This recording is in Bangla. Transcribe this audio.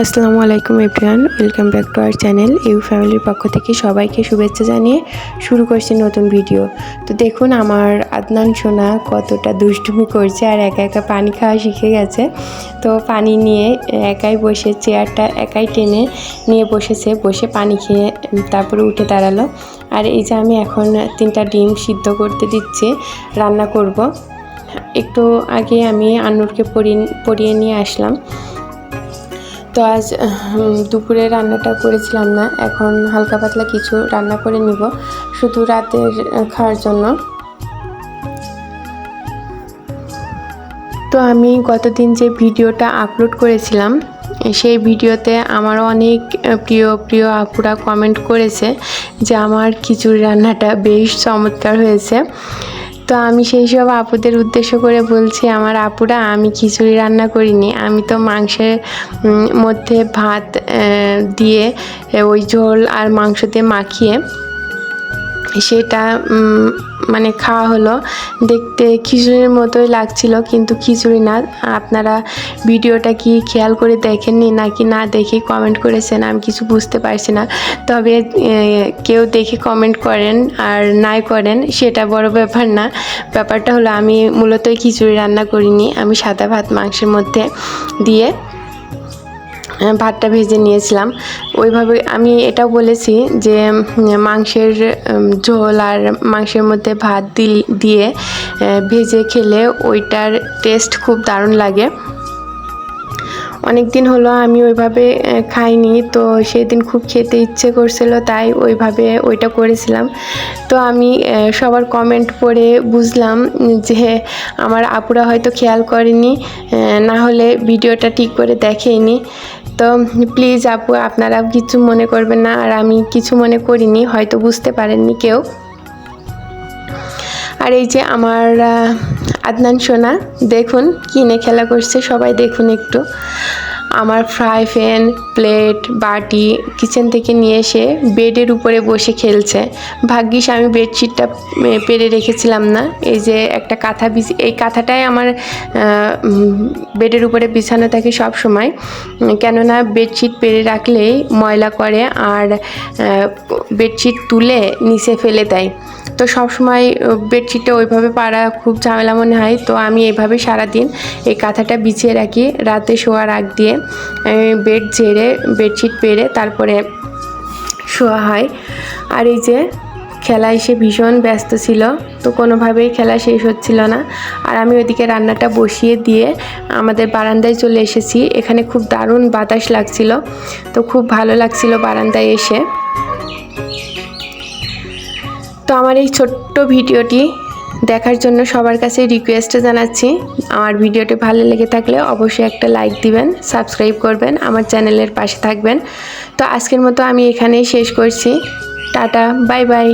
আসসালামু আলাইকুম everyone. Welcome back to our channel you ফ্যামিলির পক্ষ থেকে সবাইকে শুভেচ্ছা জানিয়ে শুরু করছি নতুন ভিডিও। তো দেখুন, আমার আদনান সোনা কতটা দুষ্টুমি করছে আর একা একা পানি খাওয়া শিখে গেছে। তো পানি নিয়ে একাই বসে, চেয়ারটা একাই টেনে নিয়ে বসেছে, বসে পানি খেয়ে তারপরে উঠে দাঁড়াল। আর এই যে আমি এখন তিনটা ডিম সিদ্ধ করতে দিচ্ছি, রান্না করব। একটু আগে আমি আন্নুরকে পরিয়ে পরিয়ে নিয়ে আসলাম। তো আজ দুপুরে রান্নাটা করেছিলাম না। এখন হালকা পাতলা কিছু রান্না করে নিব, শুধু রাতের খাওয়ার জন্য। তো আমি গতদিন যে ভিডিওটা আপলোড করেছিলাম, সেই ভিডিওতে আমার অনেক প্রিয় প্রিয় আপুরা কমেন্ট করেছে যে আমার খিচুড়ি রান্নাটা বেশ চমৎকার হয়েছে। তো আমি সেই সব আপুদের উদ্দেশ্য করে বলছি, আমার আপুরা, আমি খিচুড়ি রান্না করিনি। আমি তো মাংসের মধ্যে ভাত দিয়ে ওই ঝোল আর মাংস দিয়ে মাখিয়ে সেটা মানে খাওয়া হলো। দেখতে খিচুড়ির মতোই লাগছিল, কিন্তু খিচুড়ি না। আপনারা ভিডিওটা কি খেয়াল করে দেখেননি নাকি না দেখে কমেন্ট করেছেন, আমি কিছু বুঝতে পারছি না। তবে কেউ দেখে কমেন্ট করেন আর নাই করেন, সেটা বড় ব্যাপার না। ব্যাপারটা হলো, আমি মূলত খিচুড়ি রান্না করিনি, আমি সাদা ভাত মাংসের মধ্যে দিয়ে ভাতটা ভেজে নিয়েছিলাম। ওইভাবে আমি এটাও বলেছি যে মাংসের ঝোল আর মাংসের মধ্যে ভাত দিয়ে ভেজে খেলে ওইটার টেস্ট খুব দারুণ লাগে। অনেক দিন হলো আমি ওইভাবে খাইনি, তো সেই দিন খুব খেতে ইচ্ছে করছিল, তাই ওইভাবে ওইটা করেছিলাম। তো আমি সবার কমেন্ট পড়ে বুঝলাম যে, আমার আপুরা হয়তো খেয়াল করেনি না হলে ভিডিওটা ঠিক করে দেখেইনি তো প্লিজ আপু আপনারা কিছু মনে করবেন না আর আমি কিছু মনে করিনি, হয়তো বুঝতে পারেননি কেউ। আর এই যে আমার আদনান সোনা, দেখুন কিনে খেলা করছে, সবাই দেখুন একটু। আমার ফ্রাই প্যান প্লেট বাটি কিচেন থেকে নিয়ে এসে বেডের উপরে বসে খেলছে। ভাগ্যিস আমি বেডশিটটা পেরে রেখেছিলাম না। এই যে একটা কাঁথা বিছি, এই কাঁথাটাই আমার বেডের উপরে বিছানো থাকে সব সময়। কেননা বেডশিট পেরে রাখলেই ময়লা করে আর বেডশিট তুলে নিচে ফেলে দেয়। তো সবসময় বেডশিটটা ওইভাবে পাড়া খুব ঝামেলা মনে হয়। তো আমি এইভাবে সারাদিন এই কাঁথাটা বিছিয়ে রাখি। রাতে শোয়ার আগ দিয়ে বেড ঝেড়ে বেডশিট পেরে তারপরে শোয়া হয়। আর এই যে খেলা এসে ভীষণ ব্যস্ত ছিল, তো কোনোভাবেই খেলা শেষ হচ্ছিল না। আর আমি ওইদিকে রান্নাটা বসিয়ে দিয়ে আমাদের বারান্দায় চলে এসেছি। এখানে খুব দারুণ বাতাস লাগছিল, তো খুব ভালো লাগছিল বারান্দায় এসে। তো আমার এই ছোট্ট ভিডিওটি দেখার জন্য সবার কাছে রিকোয়েস্ট জানাচ্ছি। আমার ভিডিওটি ভালো লেগে থাকলে অবশ্যই একটা লাইক দিবেন সাবস্ক্রাইব করবেন, আমার চ্যানেলের পাশে থাকবেন। তো আজকের মতো আমি এখানেই শেষ করছি। Tata bye bye